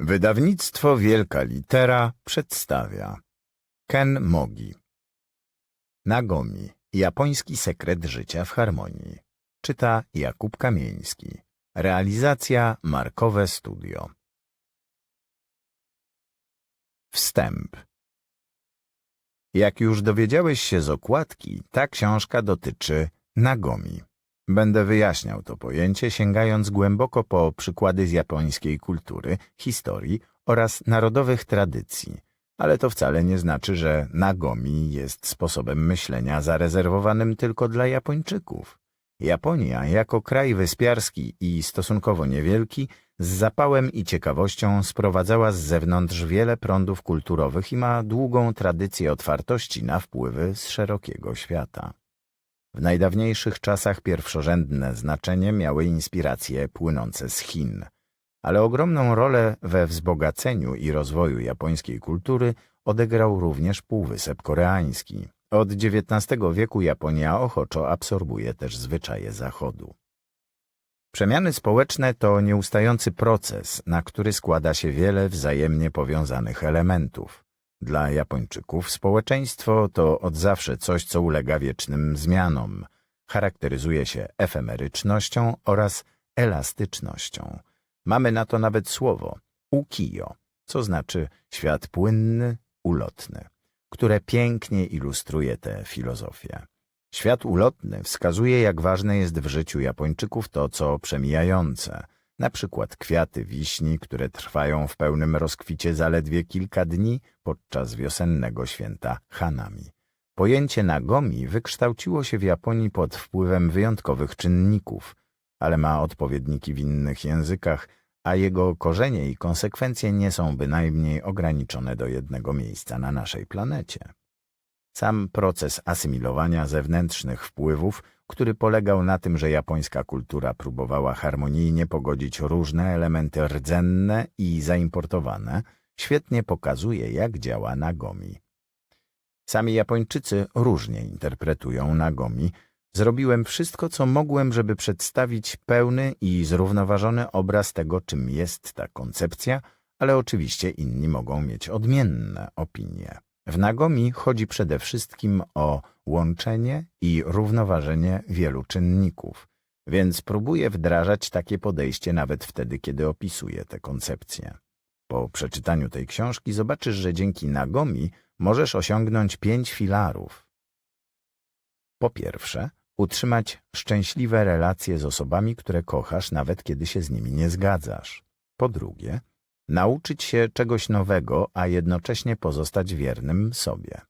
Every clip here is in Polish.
Wydawnictwo Wielka Litera przedstawia Ken Mogi. Nagomi Japoński sekret życia w harmonii Czyta Jakub Kamieński. Realizacja Markowe Studio. Wstęp. Jak już dowiedziałeś się z okładki, ta książka dotyczy Nagomi. Będę wyjaśniał to pojęcie, sięgając głęboko po przykłady z japońskiej kultury, historii oraz narodowych tradycji. Ale to wcale nie znaczy, że Nagomi jest sposobem myślenia zarezerwowanym tylko dla Japończyków. Japonia, jako kraj wyspiarski i stosunkowo niewielki, z zapałem i ciekawością sprowadzała z zewnątrz wiele prądów kulturowych i ma długą tradycję otwartości na wpływy z szerokiego świata. W najdawniejszych czasach pierwszorzędne znaczenie miały inspiracje płynące z Chin, ale ogromną rolę we wzbogaceniu i rozwoju japońskiej kultury odegrał również Półwysep Koreański. Od XIX wieku Japonia ochoczo absorbuje też zwyczaje Zachodu. Przemiany społeczne to nieustający proces, na który składa się wiele wzajemnie powiązanych elementów. Dla Japończyków społeczeństwo to od zawsze coś, co ulega wiecznym zmianom. Charakteryzuje się efemerycznością oraz elastycznością. Mamy na to nawet słowo ukiyo, co znaczy świat płynny, ulotny, które pięknie ilustruje tę filozofię. Świat ulotny wskazuje, jak ważne jest w życiu Japończyków to, co przemijające – na przykład kwiaty wiśni, które trwają w pełnym rozkwicie zaledwie kilka dni podczas wiosennego święta Hanami. Pojęcie nagomi wykształciło się w Japonii pod wpływem wyjątkowych czynników, ale ma odpowiedniki w innych językach, a jego korzenie i konsekwencje nie są bynajmniej ograniczone do jednego miejsca na naszej planecie. Sam proces asymilowania zewnętrznych wpływów który polegał na tym, że japońska kultura próbowała harmonijnie pogodzić różne elementy rdzenne i zaimportowane, świetnie pokazuje, jak działa Nagomi. Sami Japończycy różnie interpretują Nagomi. Zrobiłem wszystko, co mogłem, żeby przedstawić pełny i zrównoważony obraz tego, czym jest ta koncepcja, ale oczywiście inni mogą mieć odmienne opinie. W Nagomi chodzi przede wszystkim o łączenie i równoważenie wielu czynników, więc próbuję wdrażać takie podejście nawet wtedy, kiedy opisuję te koncepcje. Po przeczytaniu tej książki zobaczysz, że dzięki Nagomi możesz osiągnąć pięć filarów. Po pierwsze, utrzymać szczęśliwe relacje z osobami, które kochasz, nawet kiedy się z nimi nie zgadzasz. Po drugie, nauczyć się czegoś nowego, a jednocześnie pozostać wiernym sobie.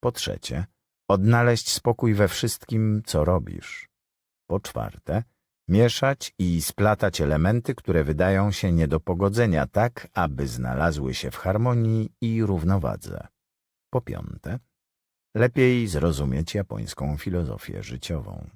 Po trzecie, odnaleźć spokój we wszystkim, co robisz. Po czwarte, mieszać i splatać elementy, które wydają się nie do pogodzenia tak, aby znalazły się w harmonii i równowadze. Po piąte, lepiej zrozumieć japońską filozofię życiową.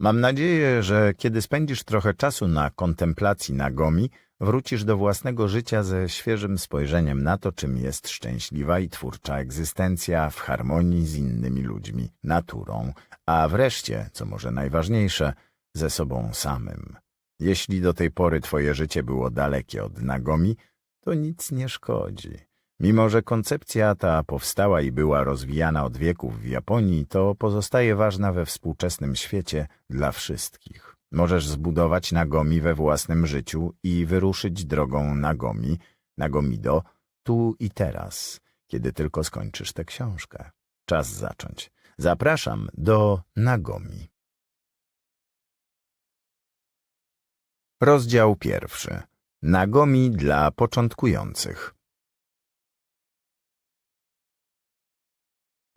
Mam nadzieję, że kiedy spędzisz trochę czasu na kontemplacji Nagomi, wrócisz do własnego życia ze świeżym spojrzeniem na to, czym jest szczęśliwa i twórcza egzystencja w harmonii z innymi ludźmi, naturą, a wreszcie, co może najważniejsze, ze sobą samym. Jeśli do tej pory twoje życie było dalekie od Nagomi, to nic nie szkodzi. Mimo, że koncepcja ta powstała i była rozwijana od wieków w Japonii, to pozostaje ważna we współczesnym świecie dla wszystkich. Możesz zbudować Nagomi we własnym życiu i wyruszyć drogą Nagomi, Nagomido, tu i teraz, kiedy tylko skończysz tę książkę. Czas zacząć. Zapraszam do Nagomi. Rozdział pierwszy. Nagomi dla początkujących.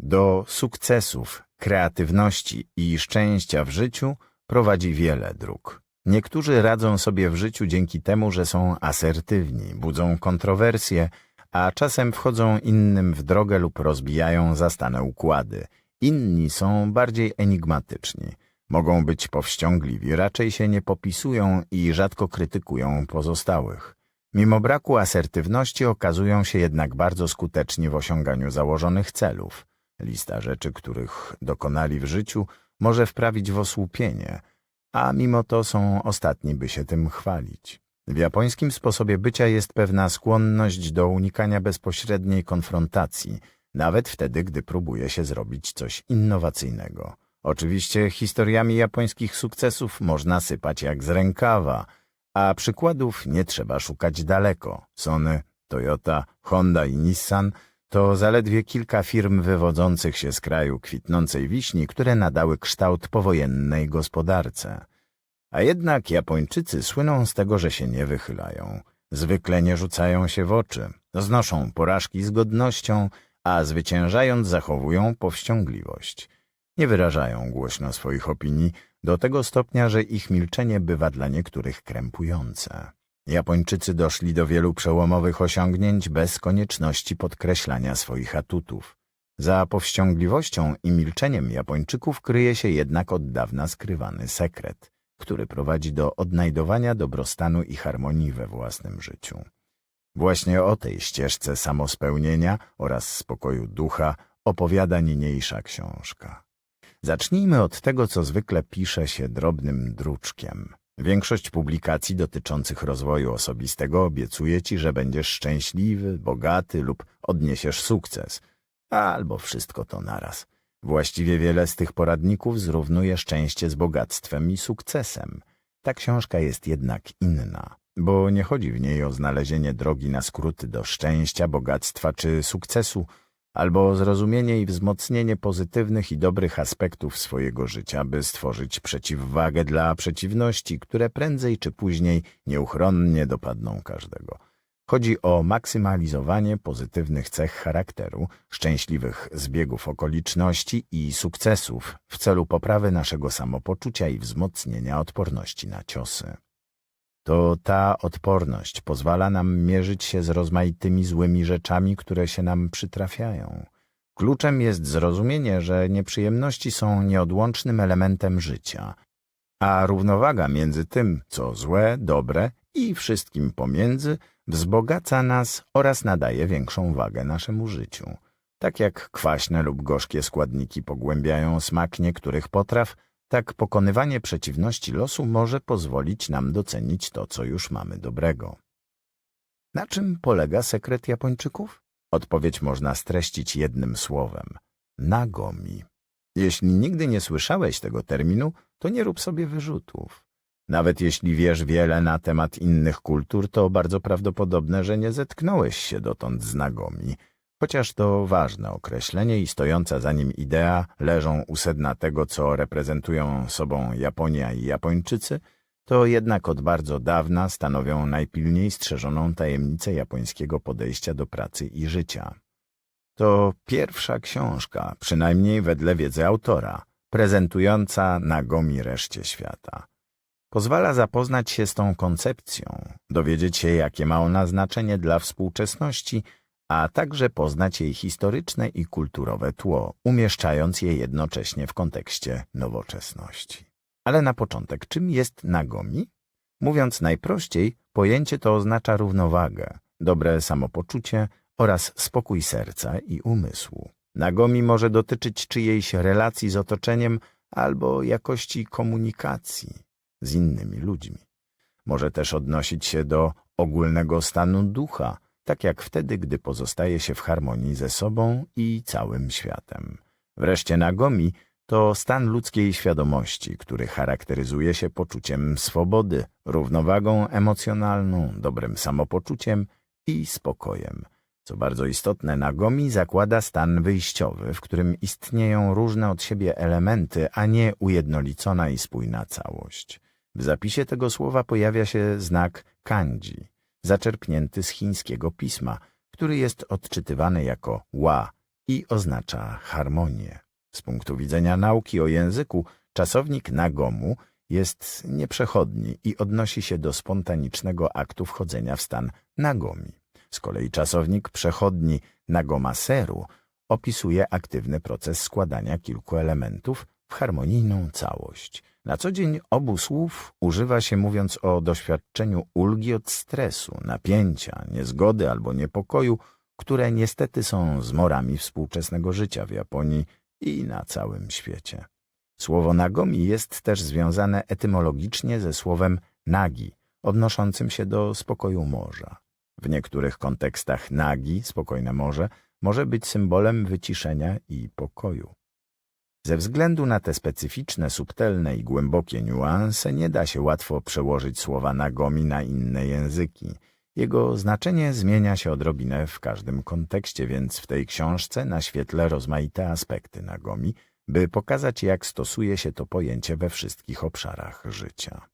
Do sukcesów, kreatywności i szczęścia w życiu prowadzi wiele dróg. Niektórzy radzą sobie w życiu dzięki temu, że są asertywni, budzą kontrowersje, a czasem wchodzą innym w drogę lub rozbijają zastane układy. Inni są bardziej enigmatyczni. Mogą być powściągliwi, raczej się nie popisują i rzadko krytykują pozostałych. Mimo braku asertywności okazują się jednak bardzo skuteczni w osiąganiu założonych celów. Lista rzeczy, których dokonali w życiu, może wprawić w osłupienie, a mimo to są ostatni, by się tym chwalić. W japońskim sposobie bycia jest pewna skłonność do unikania bezpośredniej konfrontacji, nawet wtedy, gdy próbuje się zrobić coś innowacyjnego. Oczywiście historiami japońskich sukcesów można sypać jak z rękawa, a przykładów nie trzeba szukać daleko. Sony, Toyota, Honda i Nissan to zaledwie kilka firm wywodzących się z kraju kwitnącej wiśni, które nadały kształt powojennej gospodarce. A jednak Japończycy słyną z tego, że się nie wychylają. Zwykle nie rzucają się w oczy, znoszą porażki z godnością, a zwyciężając zachowują powściągliwość. Nie wyrażają głośno swoich opinii do tego stopnia, że ich milczenie bywa dla niektórych krępujące. Japończycy doszli do wielu przełomowych osiągnięć bez konieczności podkreślania swoich atutów. Za powściągliwością i milczeniem Japończyków kryje się jednak od dawna skrywany sekret, który prowadzi do odnajdowania dobrostanu i harmonii we własnym życiu. Właśnie o tej ścieżce samospełnienia oraz spokoju ducha opowiada niniejsza książka. Zacznijmy od tego, co zwykle pisze się drobnym druczkiem. Większość publikacji dotyczących rozwoju osobistego obiecuje ci, że będziesz szczęśliwy, bogaty lub odniesiesz sukces. Albo wszystko to naraz. Właściwie wiele z tych poradników zrównuje szczęście z bogactwem i sukcesem. Ta książka jest jednak inna, bo nie chodzi w niej o znalezienie drogi na skróty do szczęścia, bogactwa czy sukcesu, albo zrozumienie i wzmocnienie pozytywnych i dobrych aspektów swojego życia, by stworzyć przeciwwagę dla przeciwności, które prędzej czy później nieuchronnie dopadną każdego. Chodzi o maksymalizowanie pozytywnych cech charakteru, szczęśliwych zbiegów okoliczności i sukcesów w celu poprawy naszego samopoczucia i wzmocnienia odporności na ciosy. To ta odporność pozwala nam mierzyć się z rozmaitymi złymi rzeczami, które się nam przytrafiają. Kluczem jest zrozumienie, że nieprzyjemności są nieodłącznym elementem życia, a równowaga między tym, co złe, dobre i wszystkim pomiędzy wzbogaca nas oraz nadaje większą wagę naszemu życiu. Tak jak kwaśne lub gorzkie składniki pogłębiają smak niektórych potraw, tak pokonywanie przeciwności losu może pozwolić nam docenić to, co już mamy dobrego. Na czym polega sekret Japończyków? Odpowiedź można streścić jednym słowem – nagomi. Jeśli nigdy nie słyszałeś tego terminu, to nie rób sobie wyrzutów. Nawet jeśli wiesz wiele na temat innych kultur, to bardzo prawdopodobne, że nie zetknąłeś się dotąd z nagomi – Chociaż to ważne określenie i stojąca za nim idea leżą u sedna tego, co reprezentują sobą Japonia i Japończycy, to jednak od bardzo dawna stanowią najpilniej strzeżoną tajemnicę japońskiego podejścia do pracy i życia. To pierwsza książka, przynajmniej wedle wiedzy autora, prezentująca Nagomi reszcie świata. Pozwala zapoznać się z tą koncepcją, dowiedzieć się, jakie ma ona znaczenie dla współczesności – a także poznać jej historyczne i kulturowe tło, umieszczając je jednocześnie w kontekście nowoczesności. Ale na początek, czym jest nagomi? Mówiąc najprościej, pojęcie to oznacza równowagę, dobre samopoczucie oraz spokój serca i umysłu. Nagomi może dotyczyć czyjejś relacji z otoczeniem albo jakości komunikacji z innymi ludźmi. Może też odnosić się do ogólnego stanu ducha, tak jak wtedy, gdy pozostaje się w harmonii ze sobą i całym światem. Wreszcie nagomi to stan ludzkiej świadomości, który charakteryzuje się poczuciem swobody, równowagą emocjonalną, dobrym samopoczuciem i spokojem. Co bardzo istotne, nagomi zakłada stan wyjściowy, w którym istnieją różne od siebie elementy, a nie ujednolicona i spójna całość. W zapisie tego słowa pojawia się znak kanji, zaczerpnięty z chińskiego pisma, który jest odczytywany jako ła i oznacza harmonię. Z punktu widzenia nauki o języku, czasownik nagomu jest nieprzechodni i odnosi się do spontanicznego aktu wchodzenia w stan nagomi. Z kolei czasownik przechodni nagomaseru opisuje aktywny proces składania kilku elementów w harmonijną całość. Na co dzień obu słów używa się mówiąc o doświadczeniu ulgi od stresu, napięcia, niezgody albo niepokoju, które niestety są zmorami współczesnego życia w Japonii i na całym świecie. Słowo nagomi jest też związane etymologicznie ze słowem nagi, odnoszącym się do spokoju morza. W niektórych kontekstach nagi, spokojne morze, może być symbolem wyciszenia i pokoju. Ze względu na te specyficzne, subtelne i głębokie niuanse nie da się łatwo przełożyć słowa nagomi na inne języki. Jego znaczenie zmienia się odrobinę w każdym kontekście, więc w tej książce naświetlę rozmaite aspekty nagomi, by pokazać, jak stosuje się to pojęcie we wszystkich obszarach życia.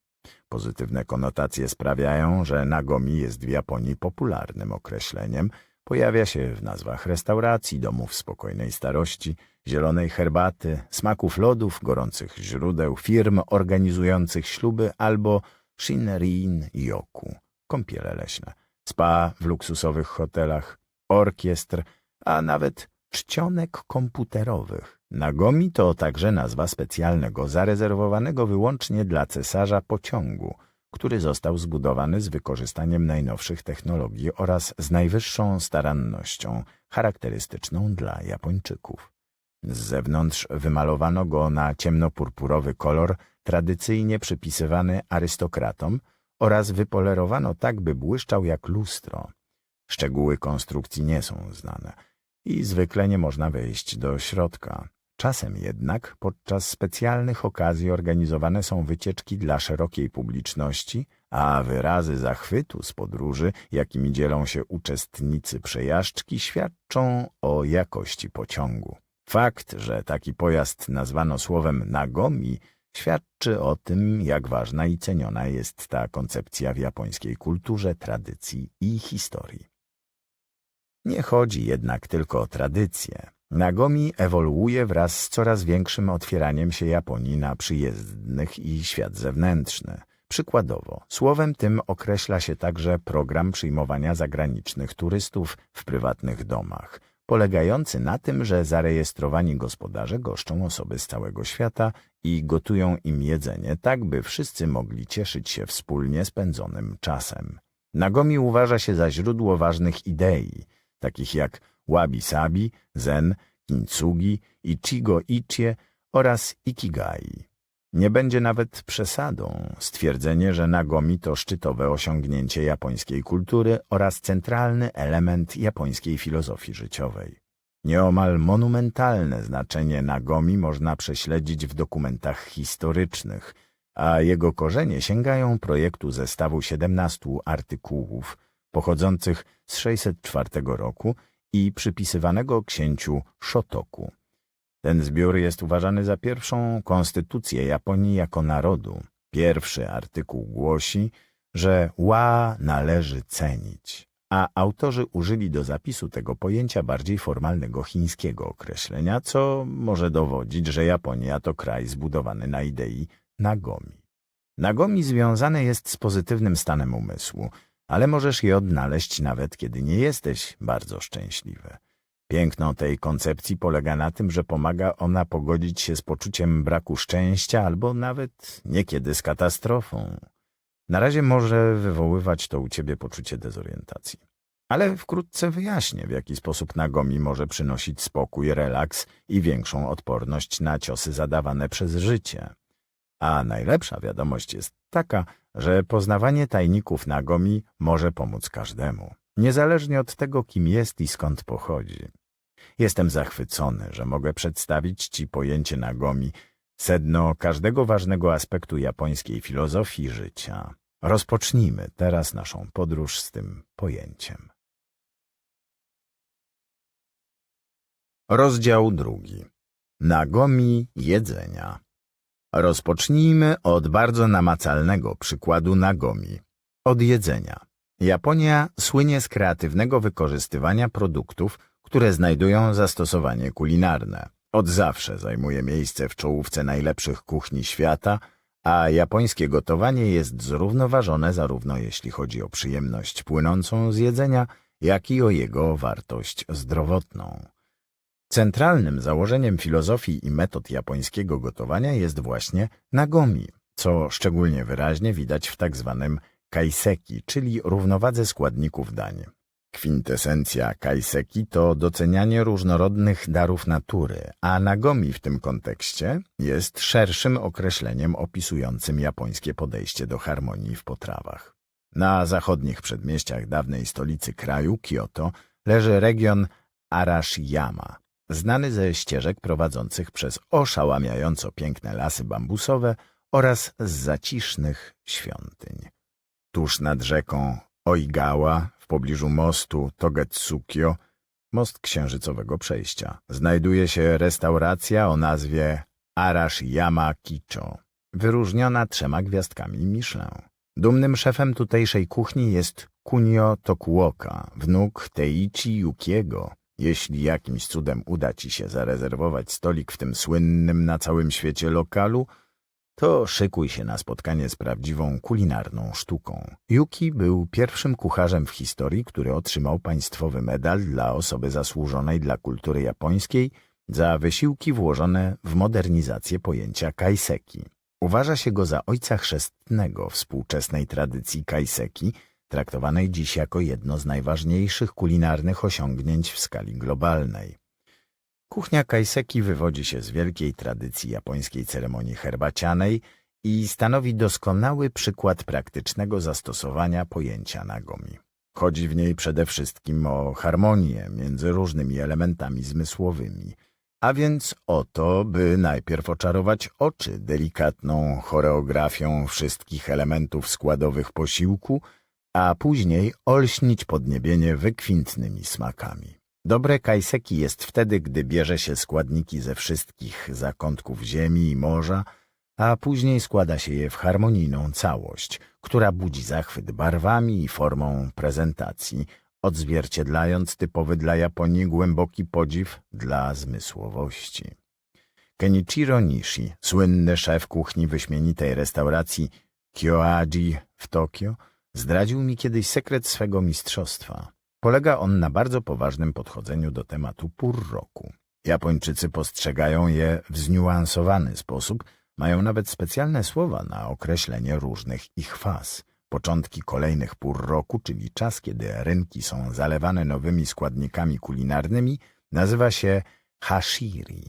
Pozytywne konotacje sprawiają, że nagomi jest w Japonii popularnym określeniem. Pojawia się w nazwach restauracji, domów spokojnej starości, zielonej herbaty, smaków lodów, gorących źródeł, firm organizujących śluby albo shinrin yoku, kąpiele leśne, spa w luksusowych hotelach, orkiestr, a nawet czcionek komputerowych. Nagomi to także nazwa specjalnego, zarezerwowanego wyłącznie dla cesarza pociągu, który został zbudowany z wykorzystaniem najnowszych technologii oraz z najwyższą starannością charakterystyczną dla Japończyków. Z zewnątrz wymalowano go na ciemnopurpurowy kolor tradycyjnie przypisywany arystokratom oraz wypolerowano tak, by błyszczał jak lustro. Szczegóły konstrukcji nie są znane i zwykle nie można wejść do środka. Czasem jednak podczas specjalnych okazji organizowane są wycieczki dla szerokiej publiczności, a wyrazy zachwytu z podróży, jakimi dzielą się uczestnicy przejażdżki, świadczą o jakości pociągu. Fakt, że taki pojazd nazwano słowem nagomi, świadczy o tym, jak ważna i ceniona jest ta koncepcja w japońskiej kulturze, tradycji i historii. Nie chodzi jednak tylko o tradycję. Nagomi ewoluuje wraz z coraz większym otwieraniem się Japonii na przyjezdnych i świat zewnętrzny. Przykładowo, słowem tym określa się także program przyjmowania zagranicznych turystów w prywatnych domach, polegający na tym, że zarejestrowani gospodarze goszczą osoby z całego świata i gotują im jedzenie tak, by wszyscy mogli cieszyć się wspólnie spędzonym czasem. Nagomi uważa się za źródło ważnych idei, takich jak wabi-sabi, zen, kintsugi, ichigo ichie oraz ikigai. Nie będzie nawet przesadą stwierdzenie, że Nagomi to szczytowe osiągnięcie japońskiej kultury oraz centralny element japońskiej filozofii życiowej. Nieomal monumentalne znaczenie Nagomi można prześledzić w dokumentach historycznych, a jego korzenie sięgają projektu zestawu 17 artykułów pochodzących z 604 roku i przypisywanego księciu Shotoku. Ten zbiór jest uważany za pierwszą konstytucję Japonii jako narodu. Pierwszy artykuł głosi, że ła należy cenić, a autorzy użyli do zapisu tego pojęcia bardziej formalnego chińskiego określenia, co może dowodzić, że Japonia to kraj zbudowany na idei nagomi. Nagomi związane jest z pozytywnym stanem umysłu, ale możesz je odnaleźć nawet kiedy nie jesteś bardzo szczęśliwy. Piękno tej koncepcji polega na tym, że pomaga ona pogodzić się z poczuciem braku szczęścia albo nawet niekiedy z katastrofą. Na razie może wywoływać to u ciebie poczucie dezorientacji. Ale wkrótce wyjaśnię, w jaki sposób Nagomi może przynosić spokój, relaks i większą odporność na ciosy zadawane przez życie. A najlepsza wiadomość jest taka, że poznawanie tajników Nagomi może pomóc każdemu, niezależnie od tego, kim jest i skąd pochodzi. Jestem zachwycony, że mogę przedstawić Ci pojęcie Nagomi, sedno każdego ważnego aspektu japońskiej filozofii życia. Rozpocznijmy teraz naszą podróż z tym pojęciem. Rozdział drugi. Nagomi jedzenia. Rozpocznijmy od bardzo namacalnego przykładu Nagomi. Od jedzenia. Japonia słynie z kreatywnego wykorzystywania produktów, które znajdują zastosowanie kulinarne. Od zawsze zajmuje miejsce w czołówce najlepszych kuchni świata, a japońskie gotowanie jest zrównoważone zarówno jeśli chodzi o przyjemność płynącą z jedzenia, jak i o jego wartość zdrowotną. Centralnym założeniem filozofii i metod japońskiego gotowania jest właśnie nagomi, co szczególnie wyraźnie widać w tak zwanym kaiseki, czyli równowadze składników dań. Kwintesencja kaiseki to docenianie różnorodnych darów natury, a nagomi w tym kontekście jest szerszym określeniem opisującym japońskie podejście do harmonii w potrawach. Na zachodnich przedmieściach dawnej stolicy kraju, Kyoto, leży region Arashiyama, znany ze ścieżek prowadzących przez oszałamiająco piękne lasy bambusowe oraz z zacisznych świątyń. Tuż nad rzeką Oigawa, w pobliżu mostu Togetsukyo, most księżycowego przejścia, znajduje się restauracja o nazwie Arashiyama Kicho, wyróżniona trzema gwiazdkami Michelin. Dumnym szefem tutejszej kuchni jest Kunio Tokuoka, wnuk Teichi Yukiego. Jeśli jakimś cudem uda ci się zarezerwować stolik w tym słynnym na całym świecie lokalu, to szykuj się na spotkanie z prawdziwą kulinarną sztuką. Yuki był pierwszym kucharzem w historii, który otrzymał państwowy medal dla osoby zasłużonej dla kultury japońskiej za wysiłki włożone w modernizację pojęcia kaiseki. Uważa się go za ojca chrzestnego współczesnej tradycji kaiseki, traktowanej dziś jako jedno z najważniejszych kulinarnych osiągnięć w skali globalnej. Kuchnia kaiseki wywodzi się z wielkiej tradycji japońskiej ceremonii herbacianej i stanowi doskonały przykład praktycznego zastosowania pojęcia nagomi. Chodzi w niej przede wszystkim o harmonię między różnymi elementami zmysłowymi, a więc o to, by najpierw oczarować oczy delikatną choreografią wszystkich elementów składowych posiłku, a później olśnić podniebienie wykwintnymi smakami. Dobre kajseki jest wtedy, gdy bierze się składniki ze wszystkich zakątków ziemi i morza, a później składa się je w harmonijną całość, która budzi zachwyt barwami i formą prezentacji, odzwierciedlając typowy dla Japonii głęboki podziw dla zmysłowości. Kenichiro Nishi, słynny szef kuchni wyśmienitej restauracji Kyoaji w Tokio, zdradził mi kiedyś sekret swego mistrzostwa. Polega on na bardzo poważnym podchodzeniu do tematu pór roku. Japończycy postrzegają je w zniuansowany sposób, mają nawet specjalne słowa na określenie różnych ich faz. Początki kolejnych pór roku, czyli czas, kiedy rynki są zalewane nowymi składnikami kulinarnymi, nazywa się hashiri.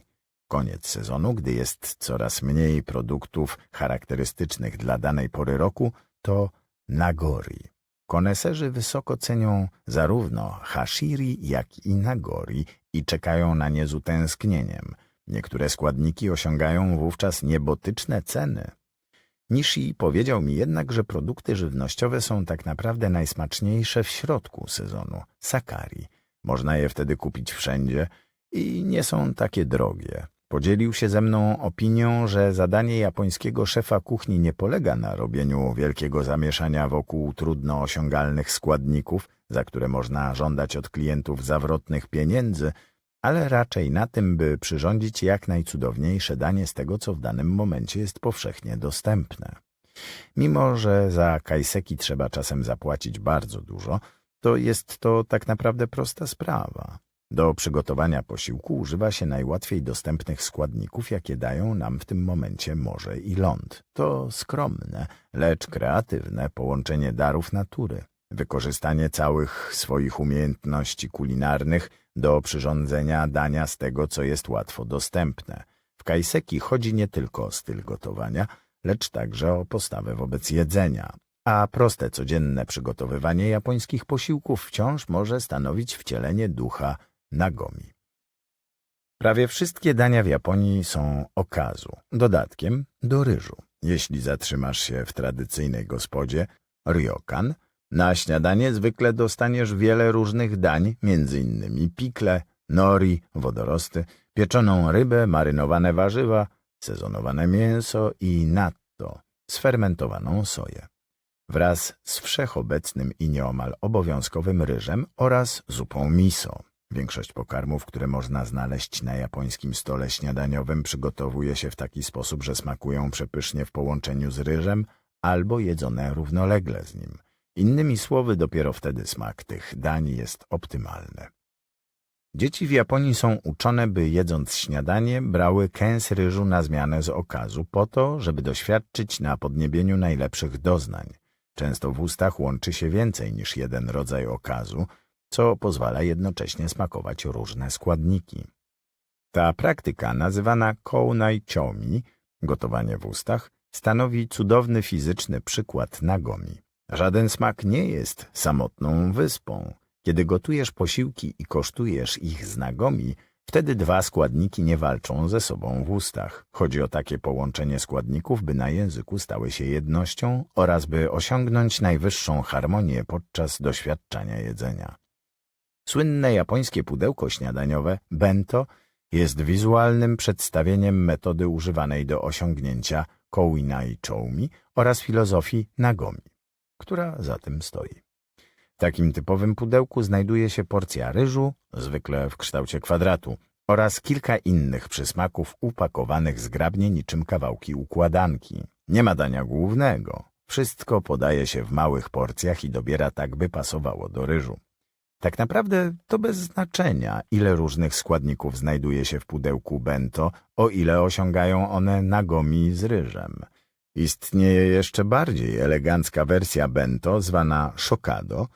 Koniec sezonu, gdy jest coraz mniej produktów charakterystycznych dla danej pory roku, to nagori. Koneserzy wysoko cenią zarówno hashiri, jak i nagori i czekają na nie z utęsknieniem. Niektóre składniki osiągają wówczas niebotyczne ceny. Nishi powiedział mi jednak, że produkty żywnościowe są tak naprawdę najsmaczniejsze w środku sezonu, sakari. Można je wtedy kupić wszędzie i nie są takie drogie. Podzielił się ze mną opinią, że zadanie japońskiego szefa kuchni nie polega na robieniu wielkiego zamieszania wokół trudno osiągalnych składników, za które można żądać od klientów zawrotnych pieniędzy, ale raczej na tym, by przyrządzić jak najcudowniejsze danie z tego, co w danym momencie jest powszechnie dostępne. Mimo, że za kajseki trzeba czasem zapłacić bardzo dużo, to jest to tak naprawdę prosta sprawa. Do przygotowania posiłku używa się najłatwiej dostępnych składników, jakie dają nam w tym momencie morze i ląd. To skromne, lecz kreatywne połączenie darów natury. Wykorzystanie całych swoich umiejętności kulinarnych do przyrządzenia dania z tego, co jest łatwo dostępne. W kajseki chodzi nie tylko o styl gotowania, lecz także o postawę wobec jedzenia. A proste, codzienne przygotowywanie japońskich posiłków wciąż może stanowić wcielenie ducha nagomi. Prawie wszystkie dania w Japonii są okazu, dodatkiem do ryżu. Jeśli zatrzymasz się w tradycyjnej gospodzie ryokan, na śniadanie zwykle dostaniesz wiele różnych dań, innymi pikle, nori, wodorosty, pieczoną rybę, marynowane warzywa, sezonowane mięso i natto, sfermentowaną soję. Wraz z wszechobecnym i nieomal obowiązkowym ryżem oraz zupą miso. Większość pokarmów, które można znaleźć na japońskim stole śniadaniowym, przygotowuje się w taki sposób, że smakują przepysznie w połączeniu z ryżem albo jedzone równolegle z nim. Innymi słowy, dopiero wtedy smak tych dań jest optymalny. Dzieci w Japonii są uczone, by jedząc śniadanie, brały kęs ryżu na zmianę z okazu po to, żeby doświadczyć na podniebieniu najlepszych doznań. Często w ustach łączy się więcej niż jeden rodzaj okazu, co pozwala jednocześnie smakować różne składniki. Ta praktyka, nazywana kounai chomi, gotowanie w ustach, stanowi cudowny fizyczny przykład nagomi. Żaden smak nie jest samotną wyspą. Kiedy gotujesz posiłki i kosztujesz ich z nagomi, wtedy dwa składniki nie walczą ze sobą w ustach. Chodzi o takie połączenie składników, by na języku stały się jednością oraz by osiągnąć najwyższą harmonię podczas doświadczania jedzenia. Słynne japońskie pudełko śniadaniowe bento jest wizualnym przedstawieniem metody używanej do osiągnięcia koinai choumi oraz filozofii nagomi, która za tym stoi. W takim typowym pudełku znajduje się porcja ryżu, zwykle w kształcie kwadratu, oraz kilka innych przysmaków upakowanych zgrabnie niczym kawałki układanki. Nie ma dania głównego. Wszystko podaje się w małych porcjach i dobiera tak, by pasowało do ryżu. Tak naprawdę to bez znaczenia, ile różnych składników znajduje się w pudełku bento, o ile osiągają one nagomi z ryżem. Istnieje jeszcze bardziej elegancka wersja bento, zwana shokado,